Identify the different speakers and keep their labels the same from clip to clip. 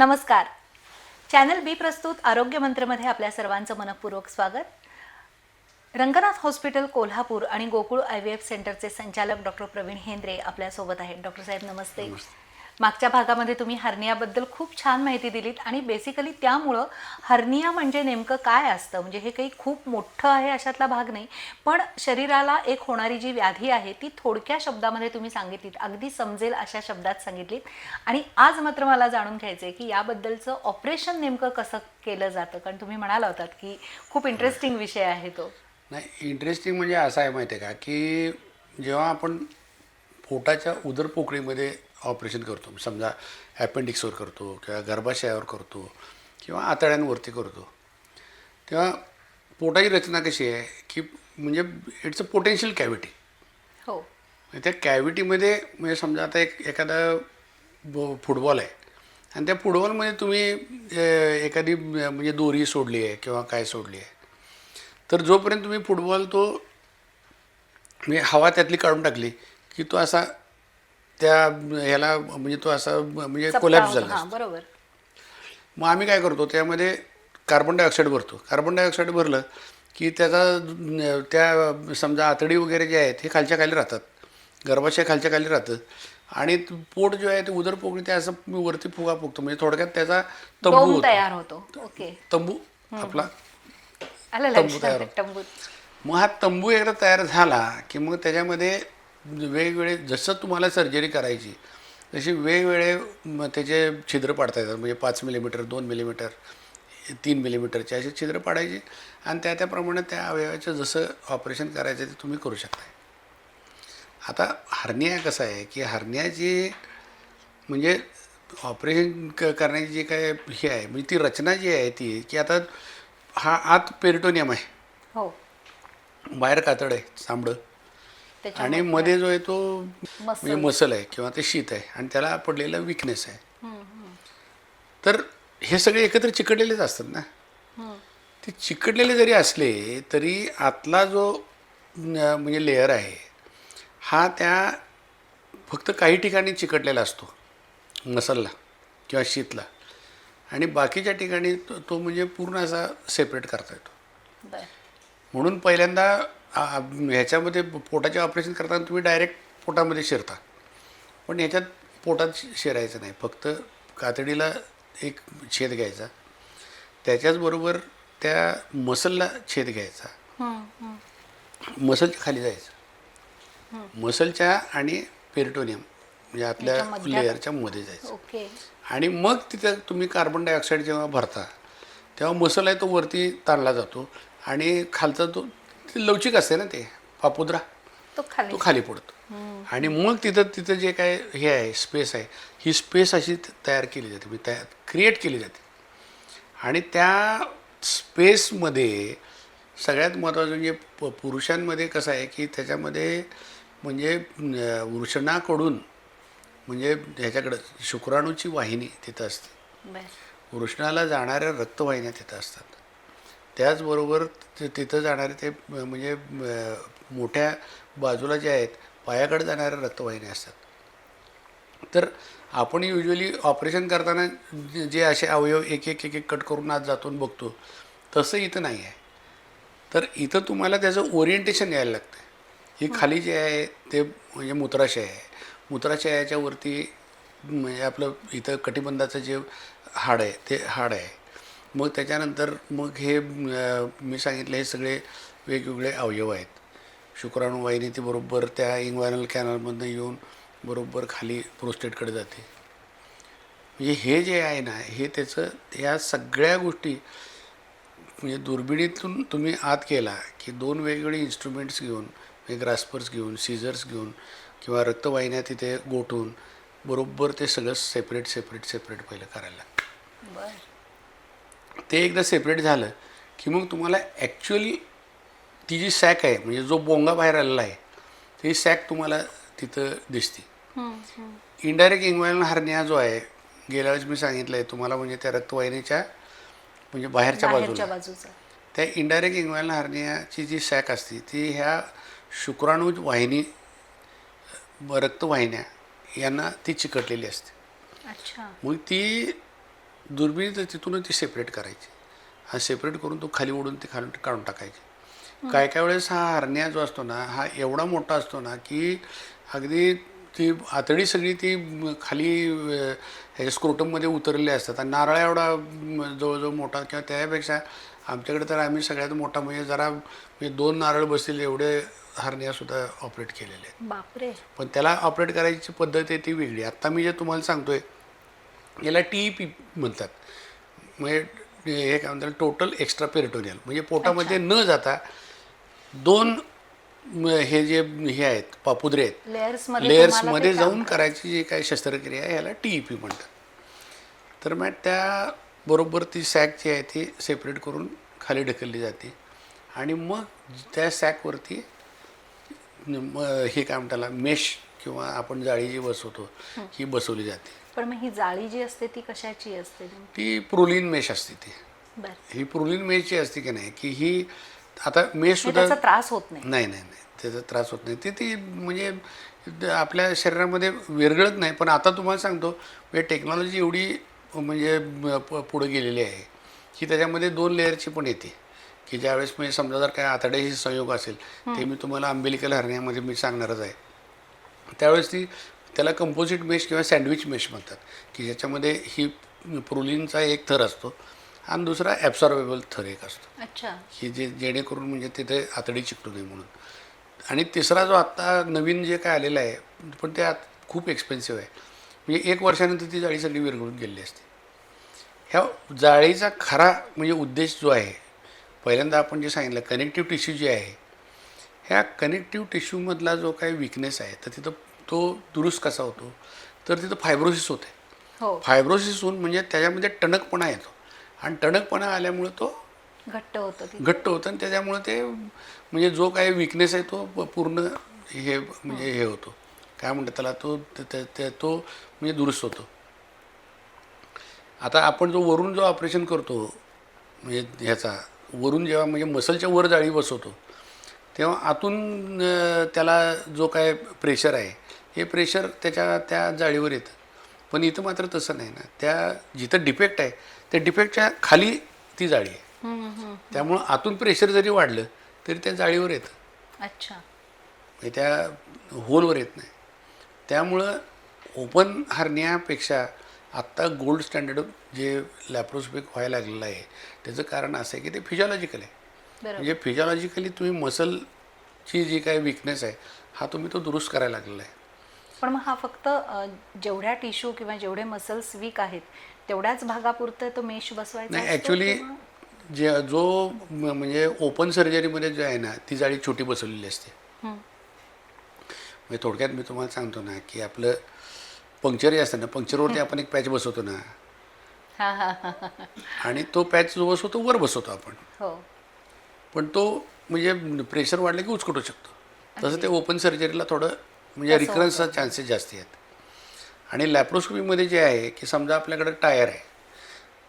Speaker 1: नमस्कार. चॅनल बी प्रस्तुत आरोग्य मंत्रमध्ये आपल्या सर्वांचं मनपूर्वक स्वागत. रंगनाथ हॉस्पिटल कोल्हापूर आणि गोकुळ आय व्ही एफ सेंटरचे संचालक डॉक्टर प्रवीण हेंद्रे आपल्यासोबत आहेत. डॉक्टर साहेब नमस्ते. मागच्या भागामध्ये तुम्ही हर्नियाबद्दल खूप छान माहिती दिलीत आणि बेसिकली त्यामुळं हर्निया म्हणजे नेमकं काय असतं? म्हणजे हे काही खूप मोठं आहे अशातला भाग नाही पण शरीराला एक होणारी जी व्याधी आहे ती थोडक्या शब्दामध्ये तुम्ही सांगितलीत अगदी समजेल अशा शब्दात सांगितलीत. आणि आज मात्र मला जाणून घ्यायचं आहे की याबद्दलचं ऑपरेशन नेमकं कसं केलं जातं? कारण तुम्ही म्हणाला होतात की खूप इंटरेस्टिंग विषय आहे तो.
Speaker 2: नाही इंटरेस्टिंग म्हणजे असं आहे माहिती आहे का की जेव्हा आपण पोटाच्या उदर पोकळीमध्ये ऑपरेशन करतो. समजा ॲपेंडिक्सवर करतो किंवा गर्भाशयावर करतो किंवा आतड्यांवरती करतो. तेव्हा पोटाची रचना कशी आहे की म्हणजे इट्स अ पोटेन्शियल कॅव्हिटी
Speaker 1: हो.
Speaker 2: त्या कॅव्हिटीमध्ये म्हणजे समजा आता एक एखादा फुटबॉल आहे. आणि त्या फुटबॉलमध्ये तुम्ही एखादी म्हणजे दोरी सोडली आहे किंवा काय सोडली आहे. तर जोपर्यंत तुम्ही फुटबॉल तो म्हणजे हवा त्यातली काढून टाकली की तो असा त्या ह्याला म्हणजे तो असा म्हणजे कोलॅप्स झाला
Speaker 1: हां बरोबर.
Speaker 2: मग आम्ही काय करतो त्यामध्ये कार्बन डायऑक्साईड भरतो. कार्बन डायऑक्साईड भरलं की त्याचा त्या समजा आतडी वगैरे जे आहेत हे खालच्या खाली राहतात. गर्भाशय खालच्या खाली राहतं. आणि त- पोट जे आहे ते उदर पोकळी ते असं वरती फुगा फुगतो. म्हणजे थोडक्यात त्याचा तंबू
Speaker 1: डोम
Speaker 2: होतो.
Speaker 1: तयार होतो. ओके.
Speaker 2: तंबू आपला
Speaker 1: आलं
Speaker 2: तंबू तयार
Speaker 1: लक्षात तंबू.
Speaker 2: मग हा तंबू एकदा तयार झाला की मग त्याच्यामध्ये वेगवेगळे जसं तुम्हाला सर्जरी करायची तशी वेगवेगळे त्याचे छिद्र पाडता येतात. म्हणजे पाच मिलीमीटर दोन मिलीमीटर तीन मिलीमीटरचे असे छिद्र पाडायचे आणि त्या त्याप्रमाणे त्या अवयवाचं जसं ऑपरेशन करायचं ते तुम्ही करू शकता. आता हर्निया कसं आहे की हर्नियाची म्हणजे ऑपरेशन क करण्याची जी काय हे आहे म्हणजे ती रचना जी आहे ती की आता हा आत पेरिटोनियम आहे.
Speaker 1: हो.
Speaker 2: बाहेर कातड आहे चांबडं
Speaker 1: त्याच्या
Speaker 2: आणि मध्ये जो आहे तो. म्हणजे मसल. आहे किंवा ते शीत आहे आणि त्याला पडलेला विकनेस आहे. तर हे सगळे एकत्र चिकटलेलेच असतात ना? ते चिकटलेले जरी असले तरी आतला जो म्हणजे लेअर आहे हा त्या फक्त काही ठिकाणी चिकटलेला असतो. मसलला किंवा शीतला. आणि बाकीच्या ठिकाणी तो तो म्हणजे पूर्ण असा सेपरेट करता येतो. म्हणून पहिल्यांदा ह्याच्यामध्ये पोटाचे ऑपरेशन करताना तुम्ही डायरेक्ट पोटामध्ये शिरता. पण ह्याच्यात पोटात शिरायचं नाही. फक्त कातडीला एक छेद घ्यायचा. त्याच्याचबरोबर त्या मसलला छेद घ्यायचा. मसलच्या खाली जायचं. मसलच्या आणि पेरिटोनियम म्हणजे
Speaker 1: मध्यात?
Speaker 2: लेअरच्या मध्ये जायचं. आणि मग तिथं तुम्ही कार्बन डायऑक्साईड जेव्हा भरता तेव्हा मसल आहे तो वरती ताणला जातो आणि खालचा तो ते लवचिक असते ना ते. पापुद्रा.
Speaker 1: तो खाली.
Speaker 2: तो खाली पडतो. आणि मग तिथं तिथं जे काय हे आहे स्पेस आहे ही स्पेस अशी तयार केली जाते. म्हणजे तयार क्रिएट केली जाते. आणि त्या स्पेसमध्ये सगळ्यात महत्त्वाचं म्हणजे प पुरुषांमध्ये कसं आहे की त्याच्यामध्ये म्हणजे वृषणाकडून म्हणजे ह्याच्याकडं शुक्राणूची वाहिनी तिथं असते. वृषणाला जाणाऱ्या रक्तवाहिन्या तिथं असतात. त्याचबरोबर ते तिथं जाणारे ते म्हणजे मोठ्या बाजूला जे आहेत पायाकडे जाणाऱ्या रक्तवाहिन्या असतात. तर आपण युजली ऑपरेशन करताना जे- जे असे अवयव एक एक एक एक कट करून आज जातून बघतो तसं इथं नाही आहे. तर इथं तुम्हाला त्याचं ओरिएंटेशन यायला लागतं ही. खाली जे आहे ते म्हणजे मूत्राशय आहे. मूत्राशयाच्या वरती म्हणजे आपलं इथं कटिबंधाचं जे हाड आहे ते हाड आहे. मग त्याच्यानंतर मग हे मी सांगितलं हे सगळे वेगवेगळे अवयव आहेत. शुक्राणुवाहिनी ती बरोबर त्या इंग्वायनल कॅनलमधनं येऊन बरोबर खाली प्रोस्टेटकडे जाते. म्हणजे हे जे आहे ना हे त्याचं ह्या सगळ्या गोष्टी म्हणजे दुर्बिणीतून तुम्ही आत केला की दोन वेगवेगळे इन्स्ट्रुमेंट्स घेऊन म्हणजे ग्रास्पर्स घेऊन सीझर्स घेऊन किंवा रक्तवाहिन्या तिथे गोठून बरोबर ते सगळं सेपरेट सेपरेट सेपरेट पहिलं करायला लागतं. ते एकदा सेपरेट झालं की मग तुम्हाला ॲक्च्युअली ती जी सॅक आहे म्हणजे जो बोंगा बाहेर आलेला आहे ती सॅक तुम्हाला तिथं दिसते. इनडायरेक्ट इंग्वायनल हर्निया जो आहे गेल्या वेळेस मी सांगितलं आहे तुम्हाला म्हणजे त्या रक्तवाहिनीच्या म्हणजे बाहेरच्या बाजूला. त्या इनडायरेक्ट इंग्वायनल हर्नियाची जी सॅक असते ती ह्या शुक्राणू वाहिनी रक्तवाहिन्या यांना ती चिकटलेली असते. मग ती दुर्बिणी तिथूनच ती सेपरेट करायची. हा सेपरेट करून तो खाली ओढून ती खाली काढून टाकायची. काय काय वेळेस हा हरण्या जो असतो ना हा एवढा मोठा असतो ना की अगदी ती आतडी सगळी ती म, खाली ह्याच्या स्क्रोटममध्ये उतरलेली असतात. आणि नारळा एवढा म, जवळजवळ मोठा किंवा त्यापेक्षा आमच्याकडे तर आम्ही सगळ्यात मोठा म्हणजे जरा म्हणजे दोन नारळ बसलेले एवढे हरण्यासुद्धा ऑपरेट केलेले आहेत. पण त्याला ऑपरेट करायची पद्धत आहे ती वेगळी. आत्ता मी जे तुम्हाला सांगतोय याला टी पी म्हणतात. म्हणजे हे काय म्हणतात टोटल एक्स्ट्रा पेरिटोरियल म्हणजे पोटामध्ये न जाता दोन हे जे हे आहेत पापुद्रे आहेत
Speaker 1: लेयर्समध्ये
Speaker 2: लेयर्स
Speaker 1: तुम्हाला ते
Speaker 2: मध्ये
Speaker 1: काम
Speaker 2: जाऊन करायची जी काही शस्त्रक्रिया आहे याला टी पी म्हणतात. तर मग त्याबरोबर ती सॅक जी आहे ती सेपरेट करून खाली ढकलली जाते. आणि मग त्या सॅकवरती हे काय म्हणतात मेश किंवा आपण जाळी जी बसवतो ही बसवली जाते.
Speaker 1: पण मग ही जाळी जी असते ती कशाची असते?
Speaker 2: ती प्रोलिन मेश असते ती. ही प्रोलिन मेश जी असते की नाही? की ही आता मेश
Speaker 1: म्हणजे
Speaker 2: सुद्धा
Speaker 1: त्रास होत नाही.
Speaker 2: नाही नाही त्याचा त्रास होत नाही. ती ती म्हणजे आपल्या शरीरामध्ये विरघळत नाही. पण आता तुम्हाला सांगतो म्हणजे टेक्नॉलॉजी एवढी म्हणजे पुढे गेलेली आहे की त्याच्यामध्ये दोन लेअरची पण येते. की ज्यावेळेस म्हणजे समजा जर काय आतड्याशी संयोग असेल ते मी तुम्हाला अंबिलिकल हरण्यामध्ये मी सांगणारच आहे. त्यावेळेस ती त्याला कंपोजिट मेश किंवा सँडविच मेश म्हणतात. की ज्याच्यामध्ये ही प्रोलिनचा एक थर असतो आणि दुसरा ॲब्सॉर्बेबल थर एक असतो.
Speaker 1: अच्छा.
Speaker 2: की जे जेणेकरून म्हणजे तिथे आतडी चिकटू नये म्हणून. आणि तिसरा जो आत्ता नवीन जे काय आलेला आहे पण ते आत खूप एक्सपेन्सिव्ह आहे. म्हणजे एक वर्षानंतर ती जाळी सगळी विरघळून गेलेली असते. ह्या जाळीचा खरा म्हणजे उद्देश जो आहे पहिल्यांदा आपण जे सांगितलं कनेक्टिव्ह टिश्यू जे आहे ह्या कनेक्टिव्ह टिश्यूमधला जो काही विकनेस आहे तर तिथं तो दुरुस्त कसा होतो? तर तिथं फायब्रोसिस होते.
Speaker 1: हो.
Speaker 2: फायब्रोसिस होऊन म्हणजे त्याच्यामध्ये टणकपणा येतो. आणि टणकपणा आल्यामुळे तो
Speaker 1: घट्ट होतं
Speaker 2: घट्ट होतं आणि त्याच्यामुळे ते म्हणजे जो काही विकनेस आहे तो पूर्ण हे म्हणजे हे होतो. काय म्हणतात त्याला? तो त- म्हणजे दुरुस्त होतो. आता आपण जो वरून जो ऑपरेशन करतो म्हणजे ह्याचा वरून जेव्हा म्हणजे मसलच्या वर जाळी बसवतो तेव्हा आतून त्याला जो काय प्रेशर आहे हे प्रेशर त्याच्या त्या जाळीवर येतं. पण इथं मात्र तसं नाही ना. त्या जिथं डिफेक्ट आहे त्या डिफेक्टच्या खाली ती जाळी आहे. त्यामुळं आतून प्रेशर जरी वाढलं तरी त्या जाळीवर येतं.
Speaker 1: अच्छा.
Speaker 2: म्हणजे त्या होलवर येत नाही. त्यामुळं ओपन हरण्यापेक्षा आत्ता गोल्ड स्टँडर्ड जे लॅप्रोस्पिक व्हायला लागलेलं आहे त्याचं कारण असं आहे की ते फिजिओलॉजिकल आहे. म्हणजे फिजिओलॉजिकली तुम्ही मसलची जी काही विकनेस आहे हा तुम्ही तो दुरुस्त करायला लागलेला आहे.
Speaker 1: पण मग हा फक्त जेवढ्या टिश्यू किंवा जेवढे मसल्स वीक आहेत तेवढ्याच भागापुरतं तो मेश बसवायचा
Speaker 2: नाही ॲक्च्युली जे जो म्हणजे ओपन सर्जरीमध्ये जे आहे ना ती जाळी छोटी बसवलेली असते. म्हणजे थोडक्यात मी तुम्हाला सांगतो ना की आपलं पंक्चर असतं ना पंक्चरवरती आपण एक पॅच बसवतो ना. आणि तो पॅच जो बसवतो वर बसवतो आपण.
Speaker 1: हो.
Speaker 2: पण तो म्हणजे प्रेशर वाढलं की उचकटू शकतो. तसं ते ओपन सर्जरीला थोडं म्हणजे रिकरन्सचा चान्सेस जास्त आहेत. आणि लॅप्रोस्कोपीमध्ये जे आहे की समजा आपल्याकडे टायर आहे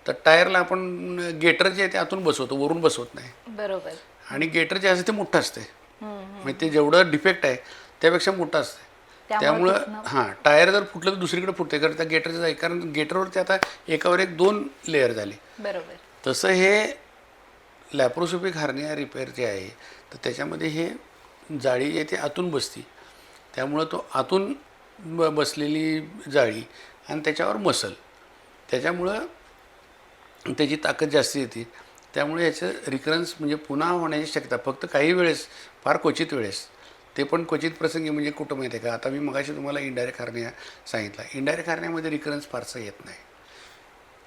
Speaker 2: तर टायरला आपण गेटर जे आहे ते आतून बसवतो वरून बसवत नाही.
Speaker 1: बरोबर.
Speaker 2: आणि गेटर जे असते ते मोठं असते. म्हणजे ते जेवढं डिफेक्ट आहे त्यापेक्षा मोठं असते.
Speaker 1: त्यामुळे
Speaker 2: हां टायर जर फुटलं तर दुसरीकडे फुटते कारण त्या गेटरचं जाईल कारण गेटरवरती आता एकावर एक दोन लेअर झाले.
Speaker 1: बरोबर.
Speaker 2: तसं हे लॅप्रोसोपिक हार्निया रिपेअर जे आहे तर त्याच्यामध्ये हे जाळी आहे ती आतून बसती. त्यामुळं तो आतून ब बसलेली जाळी आणि त्याच्यावर मसल. त्याच्यामुळं त्याची ताकद जास्त येते. त्यामुळे याचं रिकरन्स म्हणजे पुन्हा होण्याची शक्यता फक्त काही वेळेस फार क्वचित वेळेस. ते पण क्वचित प्रसंगी म्हणजे कुठं माहिती आहे का? आता मी मगाशी तुम्हाला इंडायरेक्ट हार्निया सांगितला. इंडायरेक्ट हार्नियामध्ये रिकरन्स फारसा येत नाही.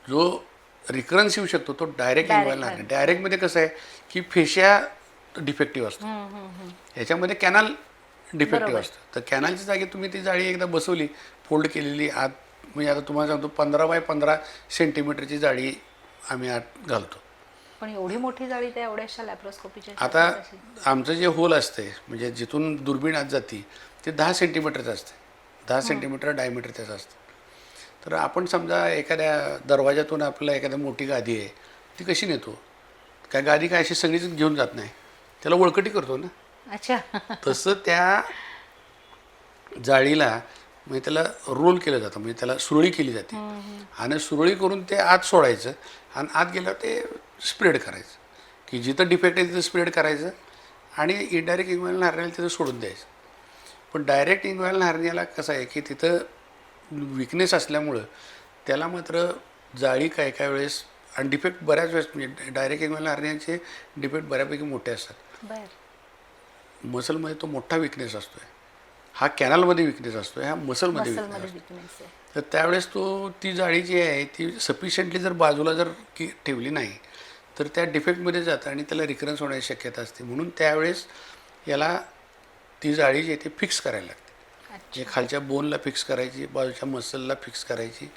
Speaker 2: जो रिकरन्स येऊ शकतो तो डायरेक्ट इन्व्हॉल्व नाही. डायरेक्टमध्ये कसं आहे की फेशिया डिफेक्टिव्ह असतो. ह्याच्यामध्ये कॅनल डिफेक्टिव्ह. असतं. तर कॅनलच्या जागी तुम्ही ती जाळी एकदा बसवली फोल्ड केलेली आत म्हणजे आता तुम्हाला सांगतो पंधरा बाय पंधरा सेंटीमीटरची जाळी आम्ही आत घालतो.
Speaker 1: पण एवढी मोठी जाळी त्या एवढ्याशा लॅप्रोस्कोपीच्या
Speaker 2: आता? आमचं जे होल असते म्हणजे जिथून दुर्बीण आत जाते ते दहा सेंटीमीटरचं असते. दहा सेंटीमीटर डायमीटर त्याचं असतं. तर आपण समजा एखाद्या दरवाजातून आपल्याला एखाद्या मोठी गादी आहे ती कशी नेतो? काय गादी काय अशी सगळीच घेऊन जात नाही. त्याला वळकटी करतो ना?
Speaker 1: अच्छा.
Speaker 2: तसं त्या जाळीला म्हणजे त्याला रोल केलं जातं म्हणजे त्याला सुरळी केली जाते. आणि सुरळी करून ते आत सोडायचं आणि आत गेल्यावर ते स्प्रेड करायचं. की जिथं डिफेक्ट आहे तिथं स्प्रेड करायचं आणि इनडायरेक्ट इंग्वायनल हार्नियाला तिथं सोडून द्यायचं. पण डायरेक्ट इंग्वायनल हार्नियाला कसं आहे की तिथं विकनेस असल्यामुळं त्याला मात्र जाळी काय काय वेळेस आणि डिफेक्ट बऱ्याच वेळेस म्हणजे डायरेक्ट इंग्वायनल हार्नियाचे डिफेक्ट बऱ्यापैकी मोठे असतात. मसलमध्ये तो मोठा विकनेस असतो आहे हा कॅनलमध्ये विकनेस असतो आहे हा मसलमध्ये विकनेस असतो तर त्यावेळेस तो ती जाळी जी आहे ती सफिशियंटली जर बाजूला जर की ठेवली नाही तर त्या डिफेक्टमध्ये जातं आणि त्याला रिकरन्स होण्याची शक्यता असते. म्हणून त्यावेळेस याला ती जाळी जी आहे ती फिक्स करायला लागते. जे खालच्या बोनला फिक्स करायची बाजूच्या मसलला फिक्स करायची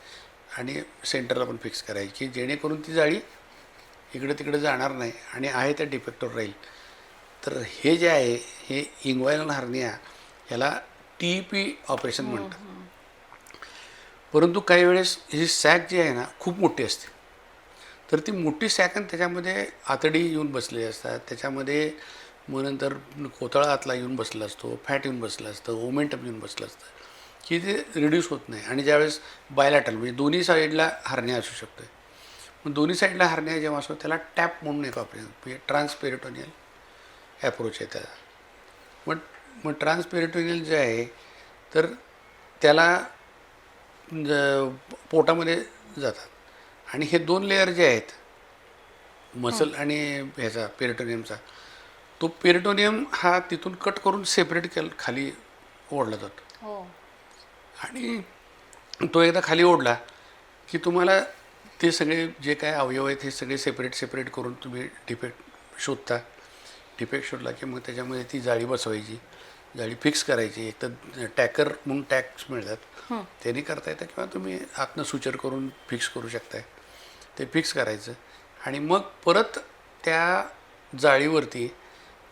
Speaker 2: आणि सेंटरला पण फिक्स करायची जेणेकरून ती जाळी इकडे तिकडे जाणार नाही आणि आहे त्या डिफेक्टवर राहील. तर हे जे आहे हे इंग्वायनल हार्निया याला टी पी ऑपरेशन म्हणतात. परंतु काही वेळेस ही सॅक जी आहे ना खूप मोठी असते. तर ती मोठी सॅक आणि त्याच्यामध्ये आतडी येऊन बसलेली असतात. त्याच्यामध्ये मग नंतर कोतळा आतला येऊन बसला असतो फॅट येऊन बसलं असतं ओमेंटम येऊन बसलं असतं. की ते रिड्यूस होत नाही आणि ज्यावेळेस बायलॅटल म्हणजे दोन्ही साईडला हरण्या असू शकतो मग दोन्ही साईडला हरण्या जेव्हा असतो त्याला टॅप म्हणून एक ऑपरेशन म्हणजे ट्रान्सपेरिटोनियल ॲप्रोच आहे त्याला मग मग ट्रान्सपेरिटोनियल जे आहे तर त्याला ज- पोटामध्ये जातात. आणि हे दोन लेअर जे आहेत मसल आणि ह्याचा पेरिटोनियमचा तो पेरिटोनियम हा तिथून कट करून सेपरेट केल खाली ओढला जातो.
Speaker 1: हो.
Speaker 2: आणि तो एकदा खाली ओढला की तुम्हाला ते सगळे जे काय अवयव आहेत हे सगळे सेपरेट सेपरेट करून तुम्ही डिफेक्ट शोधता. डिफेक्ट शोधला की मग त्याच्यामध्ये ती जाळी बसवायची. जाळी फिक्स करायची. एक तर टॅकर म्हणून टॅक्स मिळतात. त्यांनी करता येतं किंवा तुम्ही आतनं सुचर करून फिक्स करू शकताय. ते फिक्स करायचं. आणि मग परत त्या जाळीवरती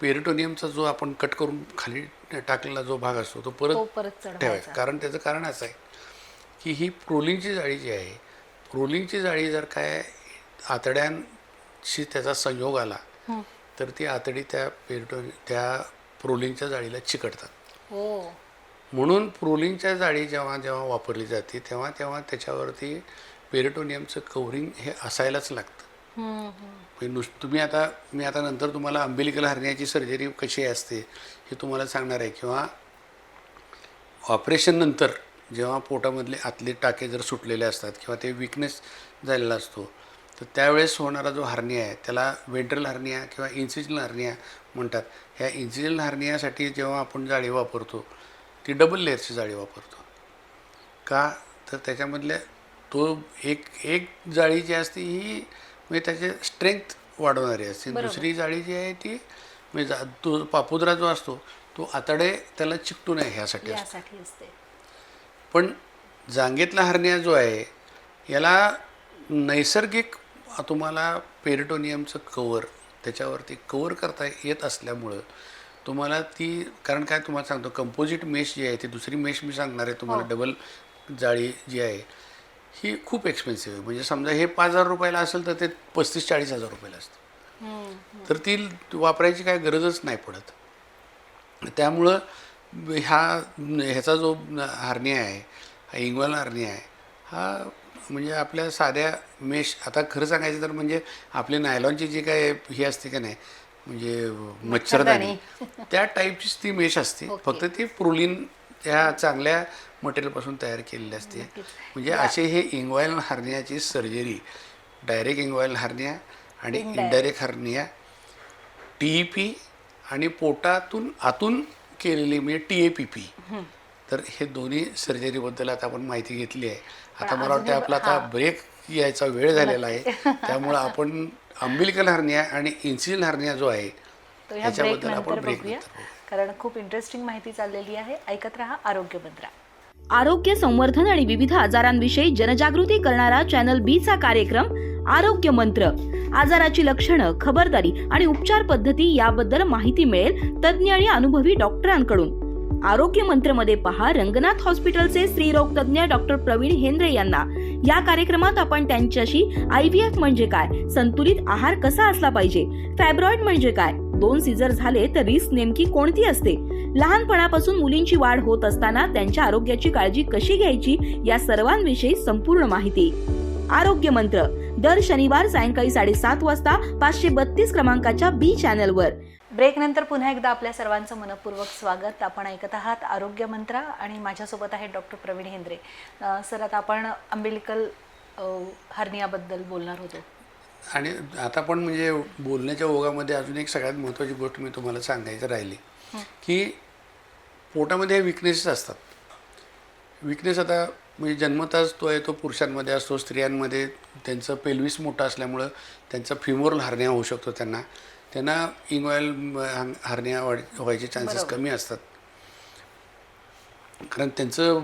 Speaker 2: पेरिटोनियमचा जो आपण कट करून खाली टाकलेला जो भाग असतो तो परत
Speaker 1: परत
Speaker 2: ठेवायचा. कारण त्याचं कारण असं आहे की ही प्रोलिंगची जाळी जी आहे प्रोलिंगची जाळी जर काय आतड्यांशी त्याचा संयोग आला. तर ती आतडी त्या पेरिटो त्या प्रोलिंगच्या जाळीला चिकटतात.
Speaker 1: हो.
Speaker 2: म्हणून प्रोलिंगच्या जाळी जेव्हा जेव्हा वापरली जाते तेव्हा तेव्हा त्याच्यावरती पेरिटोनियमचं कवरिंग हे असायलाच लागतं. म्हणजे नुस तुम्ही आता मी आता नंतर तुम्हाला अंबिलिकल हरण्याची सर्जरी कशी असते हे तुम्हाला सांगणार आहे. किंवा ऑपरेशन नंतर जेव्हा पोटामधले आतले टाके जर सुटलेले असतात किंवा ते विकनेस झालेला असतो तर त्यावेळेस होणारा जो हार्निया आहे त्याला वेंट्रल हार्निया किंवा इन्सिजल हार्निया म्हणतात. ह्या इन्सिजल हार्नियासाठी जेव्हा आपण जाळी वापरतो ती डबल लेअरची जाळी वापरतो. का? तर त्याच्यामधल्या तो एक एक जाळी जी असते ही म्हणजे त्याचे स्ट्रेंथ वाढवणारी असते. दुसरी जाळी जी आहे ती म्हणजे जा- तो पापुद्रा जो असतो तो आतडे त्याला चिकटू नये ह्यासाठी असतो. पण जांगेतला हरण्या जो आहे याला नैसर्गिक तुम्हाला पेरिटोनियमचं कवर त्याच्यावरती कवर करता येत असल्यामुळं तुम्हाला ती कारण काय तुम्हाला सांगतो कंपोजिट मेश जी आहे ती दुसरी मेश मी सांगणार आहे तुम्हाला डबल जाळी जी आहे ही खूप एक्सपेन्सिव्ह आहे. म्हणजे समजा हे पाच हजार रुपयाला असेल तर ते पस्तीस चाळीस हजार रुपयाला असतं. तर ती वापरायची काय गरजच नाही पडत. त्यामुळं ह्या ह्याचा जो हार्निया आहे हा इंग्वल हार्निया आहे हा म्हणजे आपल्या साध्या मेश. आता खरं सांगायचं तर म्हणजे आपली नायलॉनची जी काय ही असते का नाही म्हणजे मच्छरदाणी त्या टाईपचीच ती मेश असते. फक्त ती प्रोलिन ह्या चांगल्या मटेरियलपासून तयार केलेली असते. म्हणजे असे हे इंग्वायल हार्नियाची सर्जरी डायरेक्ट इंग्वायल हार्निया आणि. इनडायरेक्ट हार्निया टी पी आणि पोटातून आतून केलेली म्हणजे टी ए पी पी तर हे दोन्ही सर्जरीबद्दल आता आपण माहिती घेतली आहे. आता मला वाटतं आपला आता. ब्रेक यायचा वेळ झालेला आहे. त्यामुळं आपण अंबिलिकल हार्निया आणि इन्सिजल हार्निया जो आहे त्याच्याबद्दल आपण ब्रेक.
Speaker 1: कारण खूप इंटरेस्टिंग माहिती चाललेली आहे. ऐकत रहा आरोग्य मंत्रा.
Speaker 3: आरोग्य संवर्धन आणि विविध आजारांविषयी जनजागृती करणारा चॅनल बी चा कार्यक्रम आरोग्य मंत्र. आजाराची लक्षणं खबरदारी आणि उपचार पद्धती याबद्दल माहिती मिळेल तज्ज्ञ आणि अनुभवी डॉक्टरांकडून. आरोग्य मंत्रमध्ये पहा रंगनाथ हॉस्पिटलचे स्त्रीरोग तज्ज्ञ डॉक्टर प्रवीण हेंद्रे यांना. या कार्यक्रमात आपण त्यांच्याशी आय व्ही एफ म्हणजे काय संतुलित आहार कसा असला पाहिजे फॅब्रॉइड म्हणजे काय दोन सीझर झाले तर रिस्क नेमकी कोणती असते? लहानपणापासून मुलींची वाढ होत असताना त्यांच्या आरोग्याची काळजी कशी घ्यायची या सर्वांविषयी संपूर्ण माहिती. आरोग्य मंत्र दर शनिवार सायंकाळी साडेसात वाजता पाचशे बत्तीस क्रमांकाच्या बी चॅनलवर.
Speaker 1: ब्रेक नंतर पुन्हा एकदा आपल्या सर्वांचं मनपूर्वक स्वागत. आपण ऐकत आहात आरोग्य मंत्र आणि माझ्यासोबत आहे डॉक्टर प्रवीण हेंद्रे. सर आता आपण अंबिलिकल हर्नियाबद्दल बोलणार होतो.
Speaker 2: आणि आता पण म्हणजे बोलण्याच्या ओघामध्ये अजून एक सगळ्यात महत्त्वाची गोष्ट मी तुम्हाला सांगायचं राहिली. की पोटामध्ये विकनेसेस असतात. विकनेस आता म्हणजे जन्मताच तो आहे तो पुरुषांमध्ये असतो स्त्रियांमध्ये त्यांचं पेल्विस मोठं असल्यामुळं त्यांचा फिमोरल हार्निया होऊ शकतो त्यांना. त्यांना इंगॉयल हार्निया व्हायचे चान्सेस. कमी असतात. कारण त्यांचं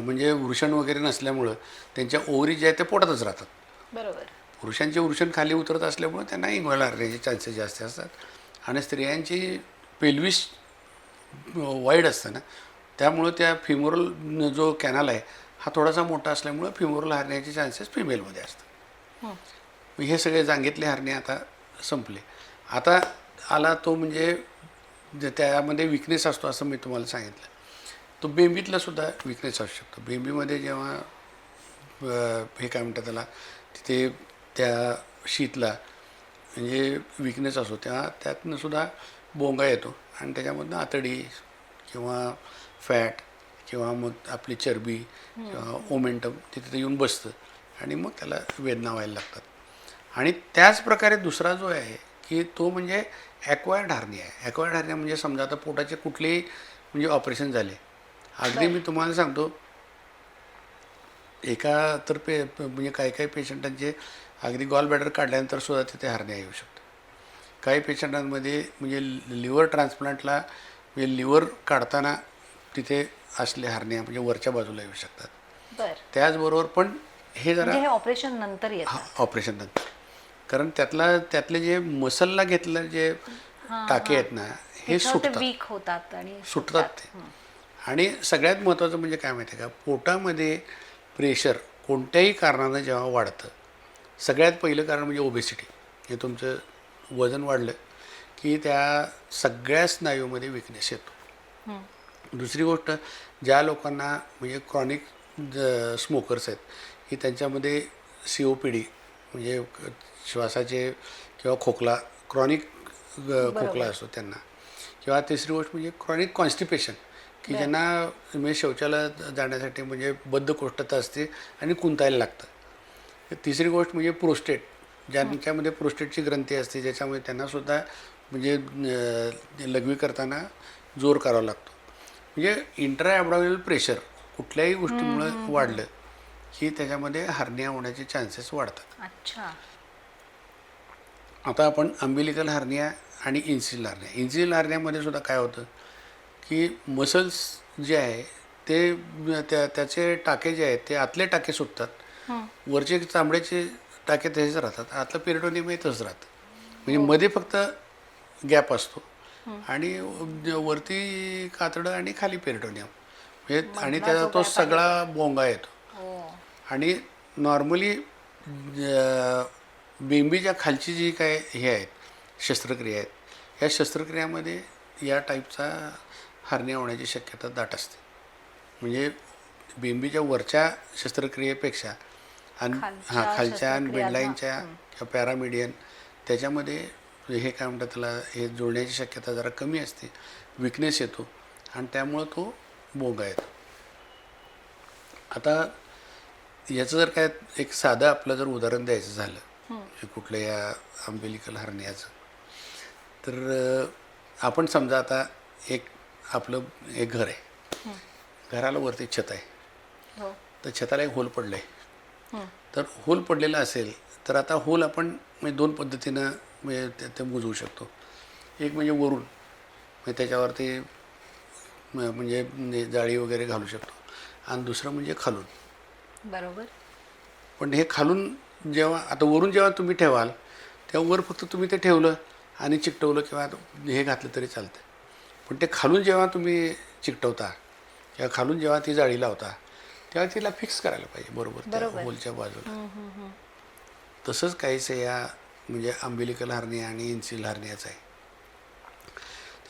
Speaker 2: म्हणजे वृषण वगैरे नसल्यामुळं त्यांच्या ओव्हरी जे आहेत ते पोटातच राहतात.
Speaker 1: बरोबर.
Speaker 2: पुरुषांचे वृषण खाली उतरत असल्यामुळे त्यांना इंगॉल हारण्याचे चान्सेस जास्त असतात. आणि स्त्रियांची पेल्विस वाईड असतं ना त्यामुळं त्या फिमोरल जो कॅनल आहे हा थोडासा मोठा असल्यामुळं फिमोरल हारण्याचे चान्सेस फिमेलमध्ये असतात.
Speaker 1: हं.
Speaker 2: हे सगळे जांगेतले हरणे आता संपले. आता आला तो म्हणजे जे त्यामध्ये विकनेस असतो असं मी तुम्हाला सांगितलं. तो बेंबीतला सुद्धा विकनेस असू शकतो. बेंबीमध्ये जेव्हा हे काय म्हणतात त्याला तिथे त्या शीतला म्हणजे विकनेस असतो तेव्हा त्यातनं सुद्धा बोंगा येतो. आणि त्याच्यामधनं आतडी किंवा फॅट किंवा मग आपली चरबी किंवा ओमेंटम तिथे येऊन बसतं. आणि मग त्याला वेदना व्हायला लागतात. आणि त्याच प्रकारे दुसरा जो आहे की तो म्हणजे ॲक्वायर्ड हार्निया आहे. ॲक्वायर्ड हार्निया म्हणजे समजा आता पोटाचे कुठलेही म्हणजे ऑपरेशन झाले. अगदी मी तुम्हाला सांगतो एका तर पे म्हणजे काही काही पेशंटांचे अगदी गॉल बॅडर काढल्यानंतर सुद्धा तिथे हार्निया येऊ शकतो काही पेशंटांमध्ये म्हणजे लिव्हर ट्रान्सप्लांटला म्हणजे लिव्हर काढताना तिथे असले हार्निया म्हणजे वरच्या बाजूला येऊ शकतात.
Speaker 1: बर.
Speaker 2: त्याचबरोबर पण हे जरा
Speaker 1: म्हणजे ऑपरेशन नंतर
Speaker 2: ऑपरेशन नंतर. कारण त्यातला त्यातले जे मसलला घेतलं जे टाके आहेत ना हे सुटतात.
Speaker 1: वीक होतात आणि
Speaker 2: सुटतात ते. आणि सगळ्यात महत्त्वाचं म्हणजे काय माहिती आहे का? पोटामध्ये प्रेशर कोणत्याही कारणानं जेव्हा वाढतं सगळ्यात पहिलं कारण म्हणजे ओबेसिटी हे तुमचं वजन वाढलं की त्या सगळ्या स्नायूमध्ये विकनेस येतो. दुसरी गोष्ट ज्या लोकांना म्हणजे क्रॉनिक स्मोकर्स आहेत की त्यांच्यामध्ये सी ओ पी डी म्हणजे श्वासाचे किंवा खोकला क्रॉनिक खोकला असतो त्यांना. किंवा तिसरी गोष्ट म्हणजे क्रॉनिक कॉन्स्टिपेशन की ज्यांना म्हणजे शौचालयात जाण्यासाठी म्हणजे बद्धकोष्ठता असते आणि कुंतायला लागतं. तिसरी गोष्ट म्हणजे प्रोस्टेट ज्यांच्यामध्ये प्रोस्टेटची ग्रंथी असते ज्याच्यामुळे त्यांनासुद्धा म्हणजे लघवी करताना जोर करावा लागतो. म्हणजे इंट्रा ॲबडॉमिनल प्रेशर कुठल्याही गोष्टीमुळं वाढलं की त्याच्यामध्ये हार्निया होण्याचे चान्सेस वाढतात.
Speaker 1: अच्छा.
Speaker 2: आता आपण अंबिलिकल हार्निया आणि इन्सिल हार्निया इन्सिल हार्नियामध्ये सुद्धा काय होतं की मसल्स जे आहे ते त्या त्याचे टाके जे आहेत ते आतले टाके सुटतात.
Speaker 1: हं.
Speaker 2: वरचे चांबड्याचे टाके तसेच राहतात. आतलं पेरिटोनियम हे तसंच राहतं. म्हणजे मध्ये फक्त गॅप असतो. आणि वरती कातडं आणि खाली पेरिटोनियम म्हणजे आणि त्याचा तो सगळा बोंगा येतो.
Speaker 1: हो
Speaker 2: आणि नॉर्मली बेंबीच्या खालची जी काय हे आहेत शस्त्रक्रिया आहेत या शस्त्रक्रियामध्ये या टाईपचा हार्निया होण्याची शक्यता दाट असते. म्हणजे बेंबीच्या वरच्या शस्त्रक्रियेपेक्षा आणि हां खालच्या आणि बेडलाईनच्या किंवा पॅरामिडियन त्याच्यामध्ये हे काय म्हणतात त्याला हे जुळण्याची शक्यता जरा कमी असते विकनेस येतो आणि त्यामुळं तो बोंगा येतो. आता याचं जर काय एक साधं आपलं जर उदाहरण द्यायचं झालं कुठल्या या अंबिलिकल हरण्याचं तर आपण समजा आता एक आपलं एक घर आहे. घराला वरती छत आहे.
Speaker 1: हो.
Speaker 2: तर छताला एक होल पडलं आहे. तर होल पडलेला असेल तर आता होल आपण म्हणजे दोन पद्धतीनं म्हणजे ते- बुजवू शकतो. एक म्हणजे वरून म्हणजे त्याच्यावरती म्हणजे म्हणजे जाळी वगैरे घालू शकतो. आणि दुसरं म्हणजे खालून.
Speaker 1: बरोबर.
Speaker 2: पण हे खालून जेव्हा आता वरून जेव्हा तुम्ही ठेवाल तेव्हा वर फक्त तुम्ही ते ठेवलं आणि चिकटवलं किंवा हे घातलं तरी चालतं पण ते खालून जेव्हा तुम्ही चिकटवता किंवा खालून जेव्हा ती जाळी लावता तेव्हा तिला फिक्स करायला पाहिजे बरोबर. होलच्या बाजूला. तसंच काहीसं या म्हणजे अंबिलिकल हार्निया आणि इन्सिल हार्नियाचं आहे.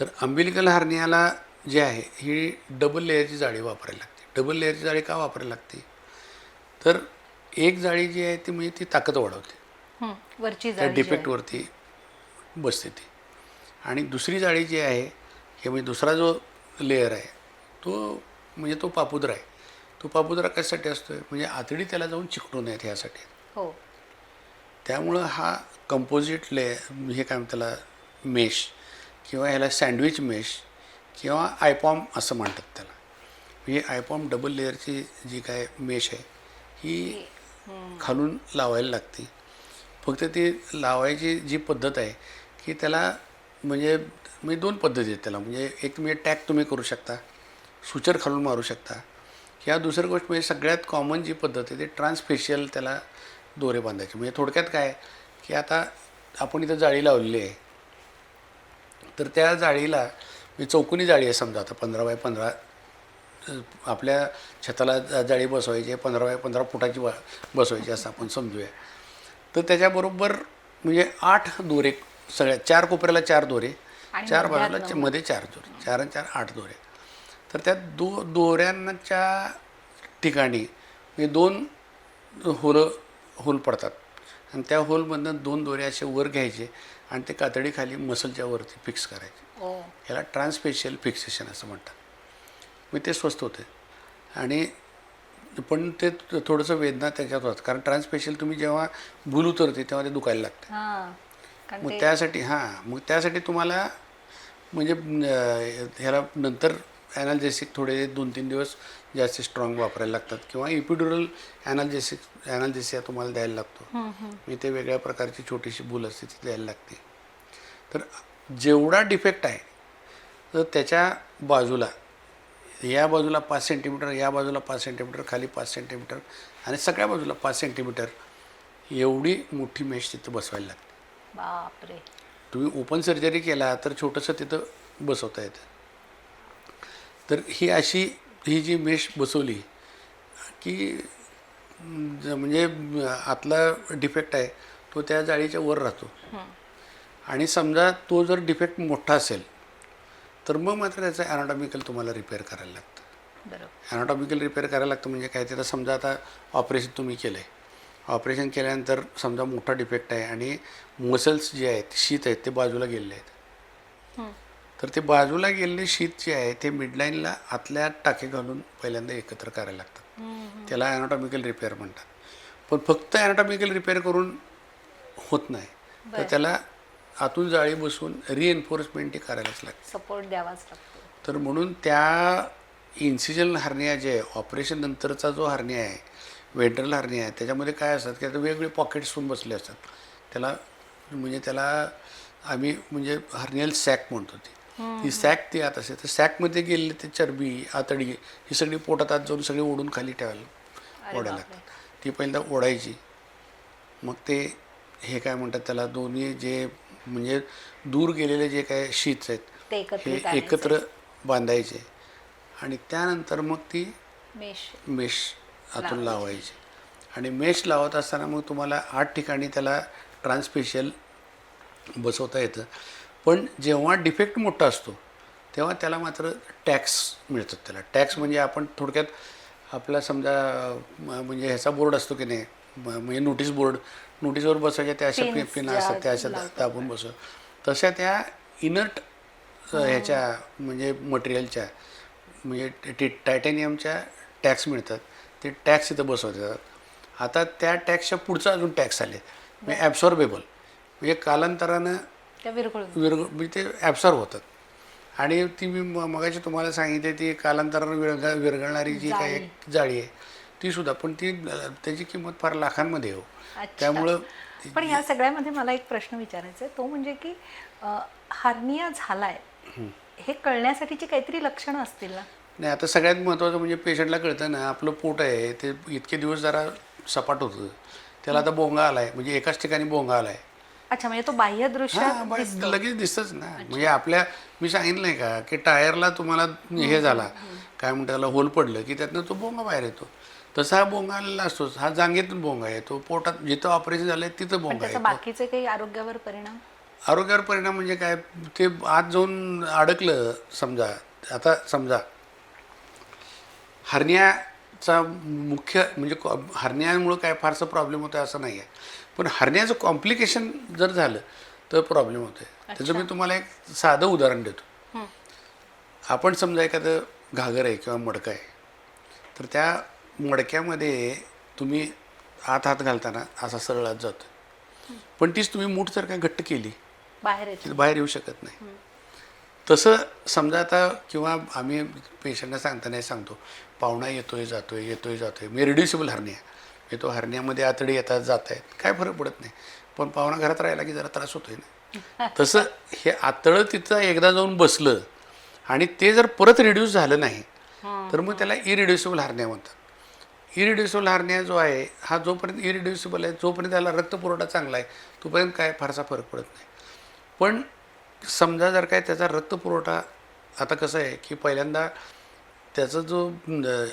Speaker 2: तर अंबिलिकल हार्नियाला जे आहे ही डबल लेअरची जाळी वापरायला लागते. डबल लेअरची जाळी का वापरायला लागते? तर एक जाळी जी आहे ती म्हणजे ती ताकद वाढवते.
Speaker 1: हं, वरची
Speaker 2: त्या. डिफेक्टवरती बसते ती. आणि दुसरी जाळी जी आहे हे म्हणजे दुसरा जो लेअर आहे तो म्हणजे तो पापुद्रा आहे. तो पापुद्रा कशासाठी असतो आहे म्हणजे आतडी त्याला जाऊन चिकटू नयेत ह्यासाठी.
Speaker 1: हो.
Speaker 2: त्यामुळं हा कंपोजिट ले हे काय त्याला मेश किंवा ह्याला सँडविच मेश किंवा आयपॉम असं म्हणतात त्याला. म्हणजे आयपॉम डबल लेअरची जी काय मेश आहे ही खालून लावायला लागते. फक्त ती लावायची जी पद्धत आहे की त्याला म्हणजे म्हणजे दोन पद्धती आहेत त्याला. म्हणजे एक म्हणजे टॅग तुम्ही करू शकता सुचर खालून मारू शकता. किंवा दुसरी गोष्ट म्हणजे सगळ्यात कॉमन जी पद्धत आहे ते ट्रान्सफेशियल त्याला दोरे बांधायचे. म्हणजे थोडक्यात काय की आता आपण इथं जाळी लावलेली आहे. तर त्या जाळीला म्हणजे चौकोनी जाळी आहे समजा आता पंधरा बाय पंधरा आपल्या छताला जाळी बसवायची पंधरा बाय पंधरा फुटाची वा बसवायची असं आपण समजूया. तर त्याच्याबरोबर म्हणजे आठ दोरे सगळ्या चार कोपऱ्याला चार दोरे चार बाजूला. मध्ये चार दोरे चार आणि चार आठ दोरे. तर त्या दो दोऱ्यांच्या ठिकाणी म्हणजे दोन होलं होल पडतात. आणि त्या होलमधनं दोन दोरे असे वर घ्यायचे आणि ते कातडीखाली मसलच्या वरती फिक्स करायचे. याला ट्रान्सफेशियल फिक्सेशन असं म्हणतात. मग ते स्वस्त होते. आणि पण ते थोडंसं वेदना त्याच्यात होतात. कारण ट्रान्सफेशियल तुम्ही जेव्हा भूल उतरते तेव्हा ते दुखायला लागतं.
Speaker 1: हां.
Speaker 2: मग त्यासाठी हां. मग त्यासाठी तुम्हाला म्हणजे ह्याला नंतर ॲनाल्जेसिक थोडे दोन तीन दिवस जास्त स्ट्रॉंग वापरायला लागतात. किंवा इपिड्युरल ॲनाल्जेसिक ॲनाल्जेसिया तुम्हाला द्यायला लागतो. मी ते वेगळ्या प्रकारची छोटीशी भूल असते ती द्यायला लागते. तर जेवढा डिफेक्ट आहे तर त्याच्या बाजूला या बाजूला पाच सेंटीमीटर या बाजूला पाच सेंटीमीटर खाली पाच सेंटीमीटर आणि सगळ्या बाजूला पाच सेंटीमीटर एवढी मोठी मेश तिथं बसवायला लागते.
Speaker 1: बापरे.
Speaker 2: तुम्ही ओपन सर्जरी केला तर छोटंसं तिथं बसवता येतं. तर ही अशी ही जी मेश बसवली की म्हणजे आतला डिफेक्ट आहे तो त्या जाळीच्या वर राहतो.
Speaker 1: हं.
Speaker 2: आणि समजा तो जर डिफेक्ट मोठा असेल तर मग मात्र त्याचं ॲनाटॉमिकल तुम्हाला रिपेअर करायला लागतं.
Speaker 1: बरोबर.
Speaker 2: ॲनाटॉमिकल रिपेअर करायला लागतं म्हणजे काय? त्याला समजा आता ऑपरेशन तुम्ही केलं आहे ऑपरेशन केल्यानंतर समजा मोठा डिफेक्ट आहे आणि मसल्स जे आहेत शीत आहेत ते बाजूला गेलेले आहेत. तर ते बाजूला गेलेले शीत जे आहे ते मिडलाईनला आतल्या टाके घालून पहिल्यांदा एकत्र करायला लागतात त्याला ॲनाटॉमिकल रिपेअर म्हणतात. पण फक्त ॲनाटॉमिकल रिपेअर करून होत नाही. तर. त्याला आतून जाळी बसून रिएन्फोर्समेंट करायलाच लागते.
Speaker 1: सपोर्ट द्यावाच लागतो.
Speaker 2: तर म्हणून त्या इन्सिजनल हर्निया जे आहे ऑपरेशन नंतरचा जो हर्निया आहे वेंट्रल हर्निया आहे त्याच्यामध्ये काय असतात की आता वेगवेगळे पॉकेट्स होऊन बसले असतात. त्याला म्हणजे त्याला आम्ही म्हणजे हर्नियल सॅक म्हणतो ती. ती सॅक ती आत असते तर सॅकमध्ये गेलेली ते चरबी आतडी ही सगळी पोटात आत जाऊन सगळी ओढून खाली ठेवायला ओढायला. लागतात. ती पहिल्यांदा ओढायची. मग ते हे काय म्हणतात त्याला दोन्ही जे म्हणजे दूर गेलेले जे काय शीट्स आहेत
Speaker 1: ते
Speaker 2: हे एकत्र बांधायचे. आणि त्यानंतर मग ती
Speaker 1: मेश.
Speaker 2: मेश आतून लावायची. आणि मेश लावत असताना मग तुम्हाला आठ ठिकाणी त्याला ट्रान्सपेशियल बसवता येतं. पण जेव्हा डिफेक्ट मोठा असतो तेव्हा त्याला मात्र टॅक्स मिळतात त्याला. टॅक्स म्हणजे आपण थोडक्यात आपला समजा म्हणजे ह्याचा बोर्ड असतो की नाही म्हणजे नोटीस बोर्ड नोटीसवर बसायच्या त्या अशा पिना असतात त्या अशा. दाबून बसव. तशा त्या इनर्ट ह्याच्या म्हणजे मटेरियलच्या म्हणजे टी टायटॅनियमच्या टॅक्स मिळतात. ते टॅक्स इथं बसवतात. आता त्या टॅक्सच्या पुढचा अजून टॅक्स आले. म्हणजे ॲब्सॉर्बेबल म्हणजे कालांतरानं विरग म्हणजे ते ॲब्सॉर्ब होतात. आणि ती मी म- मगाशी तुम्हाला सांगितले ती कालांतरानं विरघ विरघळणारी जी काही एक जाळी आहे ती सुद्धा पण ती त्याची किंमत फार लाखांमध्ये हो. त्यामुळं
Speaker 1: पण ह्या सगळ्यामध्ये मला एक प्रश्न विचारायचा आहे. तो म्हणजे की हार्निया झालाय हे कळण्यासाठीची काहीतरी लक्षणं असतील ना?
Speaker 2: नाही आता सगळ्यात महत्त्वाचं म्हणजे पेशंटला कळतं ना आपलं पोट आहे ते इतके दिवस जरा सपाट होतं. त्याला आता बोंगा आलाय म्हणजे एकाच ठिकाणी बोंगा आलाय.
Speaker 1: अच्छा म्हणजे तो बाह्य दृश्य
Speaker 2: लगेच दिसतच ना. म्हणजे आपल्या मी सांगितलं नाही का की टायरला तुम्हाला हे झाला. काय म्हणतात त्याला होल पडलं की त्यातनं तो बोंगा बाहेर येतो. तसा हा बोंगा आलेला असतोच हा जांगेतून बोंगा येतो पोटात जिथं ऑपरेशन झालंय तिथं बोंगा
Speaker 1: त्याचा
Speaker 2: येतो
Speaker 1: बाकीचे काही आरोग्यावर परिणाम?
Speaker 2: आरोग्यावर परिणाम म्हणजे काय? ते आत जाऊन अडकलं समजा. आता समजा हरण्याचा मुख्य म्हणजे कॉ- हरण्यामुळं काय फारसं प्रॉब्लेम होतं असं नाही आहे पण हरण्याचं कॉम्प्लिकेशन जर झालं तर प्रॉब्लेम होते त्याचं मी तुम्हाला एक साधं उदाहरण देतो. आपण समजा एखादं घागर आहे किंवा मडकं आहे तर त्या मडक्यामध्ये तुम्ही आत हात घालताना असा सरळ आत जातो पण तीच तुम्ही मूठ जर काय घट्ट केली
Speaker 1: बाहेर
Speaker 2: बाहेर येऊ शकत नाही. तसं समजा आता किंवा आम्ही पेशंटना सांगताना सांगतो पाहुणा येतोय जातोय येतोय जातोय मी रिड्युसिबल हरण्या. येतो हरण्यामध्ये आतडी येतात जात आहेत काय फरक पडत नाही. पण पाहुणा घरात राहिला की जरा त्रास होतोय ना. तसं हे आतळं तिथं एकदा जाऊन बसलं आणि ते जर परत रिड्यूस झालं नाही तर मग त्याला इरिड्युसिबल हरण्या म्हणतात. इरिड्युसिबल हरण्या जो आहे हा जोपर्यंत इरिड्युसिबल आहे जोपर्यंत त्याला रक्तपुरवठा चांगला आहे तोपर्यंत काय फारसा फरक पडत नाही. पण समजा जर काय त्याचा रक्तपुरवठा आता कसं आहे की पहिल्यांदा त्याचं जो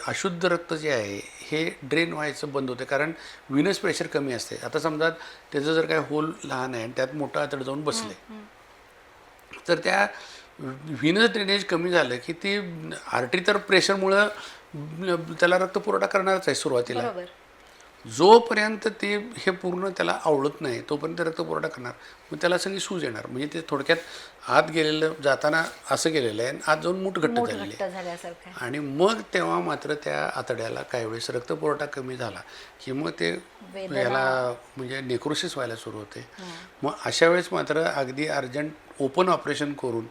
Speaker 2: अशुद्ध रक्त जे आहे हे ड्रेन व्हायचं बंद होते. कारण विनस प्रेशर कमी असते. आता समजा त्याचं जर काय होल लहान आहे आणि त्यात मोठं आतड जाऊन बसले. तर त्या व्हिनस ड्रेनेज कमी झालं की ती आर्टरी तर प्रेशरमुळं त्याला रक्तपुरवठा करणारच आहे सुरुवातीला. जोपर्यंत ते हे पूर्ण त्याला आवडत नाही तोपर्यंत रक्तपुरवठा करणार. मग त्याला सगळी सूज येणार. म्हणजे ते थोडक्यात आत गेलेलं जाताना असं गेलेलं आहे आणि आत जाऊन मूठ घट्ट झालेली आहे. आणि मग तेव्हा मात्र त्या आतड्याला काही वेळेस रक्तपुरवठा कमी झाला की मग ते. याला म्हणजे नेक्रोसिस व्हायला सुरू होते. मग अशा वेळेस मात्र अगदी अर्जंट ओपन ऑपरेशन करून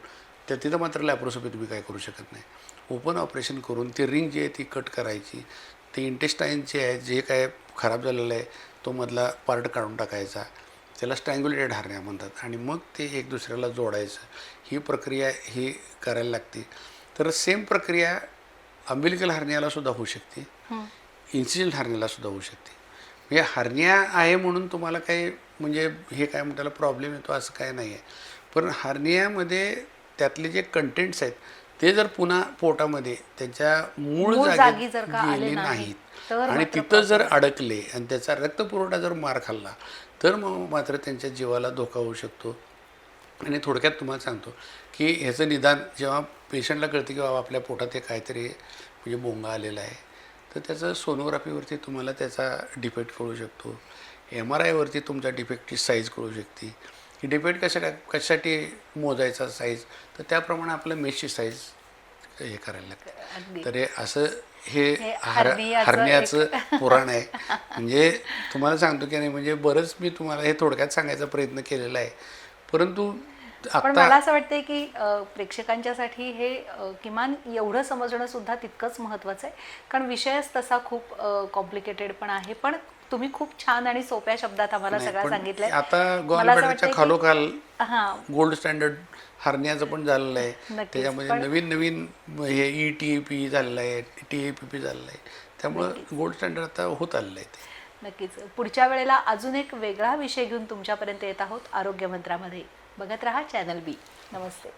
Speaker 2: त्या तिथं मात्र लॅप्रोस्कोपी तुम्ही काय करू शकत नाही. ओपन ऑपरेशन करून ती रिंग जी आहे ती कट करायची. ते इंटेस्टाईन जे आहे जे काय खराब झालेलं आहे तो मधला पार्ट काढून टाकायचा. त्याला स्ट्रँग्युलेटेड हारण्या म्हणतात. आणि मग ते एक दुसऱ्याला जोडायचं. ही प्रक्रिया ही करायला लागते. तर सेम प्रक्रिया अंबिलिकल हरण्याला सुद्धा होऊ शकते. इन्सिजन हरण्याला सुद्धा होऊ शकते. म्हणजे हरण्या आहे म्हणून तुम्हाला काही म्हणजे हे काय म्हणतात त्याला प्रॉब्लेम येतो असं काय नाही आहे पण हरनियामध्ये त्यातले जे कंटेंट्स आहेत ते जर पुन्हा पोटामध्ये त्यांच्या मूळ
Speaker 1: जागी जर
Speaker 2: गेले
Speaker 1: नाहीत,
Speaker 2: आणि तिथं जर अडकले आणि त्याचा रक्तपुरवठा जर मार खाल्ला तर मग मात्र त्यांच्या जीवाला धोका होऊ शकतो. आणि थोडक्यात तुम्हाला सांगतो की ह्याचं निदान जेव्हा पेशंटला कळतं की बाबा आपल्या पोटात हे काहीतरी म्हणजे बोंगा आलेला आहे तर त्याचं सोनोग्राफीवरती तुम्हाला त्याचा डिफेक्ट कळू शकतो. एम आर आयवरती तुमच्या डिफेक्टची साईज कळू शकते. की डिफेक्ट कशा कशासाठी मोजायचा साईज तर त्याप्रमाणे आपल्या मेशची साईज हे करायला लागते. तर हे असं हे हर हरण्याचं पुराण आहे. म्हणजे तुम्हाला सांगतो की नाही म्हणजे बरंच मी तुम्हाला हे थोडक्यात सांगायचा प्रयत्न केलेला आहे. परंतु
Speaker 1: पण मला असं वाटतंय की प्रेक्षकांच्यासाठी हे किमान एवढं समजणं सुद्धा तितकंच महत्त्वाचं आहे. कारण विषयच तसा खूप कॉम्प्लिकेटेड पण आहे. पण तुम्ही खूप छान आणि सोप्या शब्दात आम्हाला सगळं सांगितलंय.
Speaker 2: आता गव्हर्नमेंटच्या खालोखाल
Speaker 1: हा.
Speaker 2: गोल्ड स्टँडर्ड हरण्याचं पण झालेलं आहे. त्याच्यामध्ये नवीन नवीन हे ई टी ए पी झालेलं आहे टी ए पी पी झालेलं आहे. त्यामुळं गोल्ड स्टँडर्ड आता होत आलेलं आहे
Speaker 1: नक्कीच. पुढच्या वेळेला अजून एक वेगळा विषय घेऊन तुमच्यापर्यंत येत आहोत आरोग्य मंत्रामध्ये. बघत राहा चॅनल बी नमस्ते.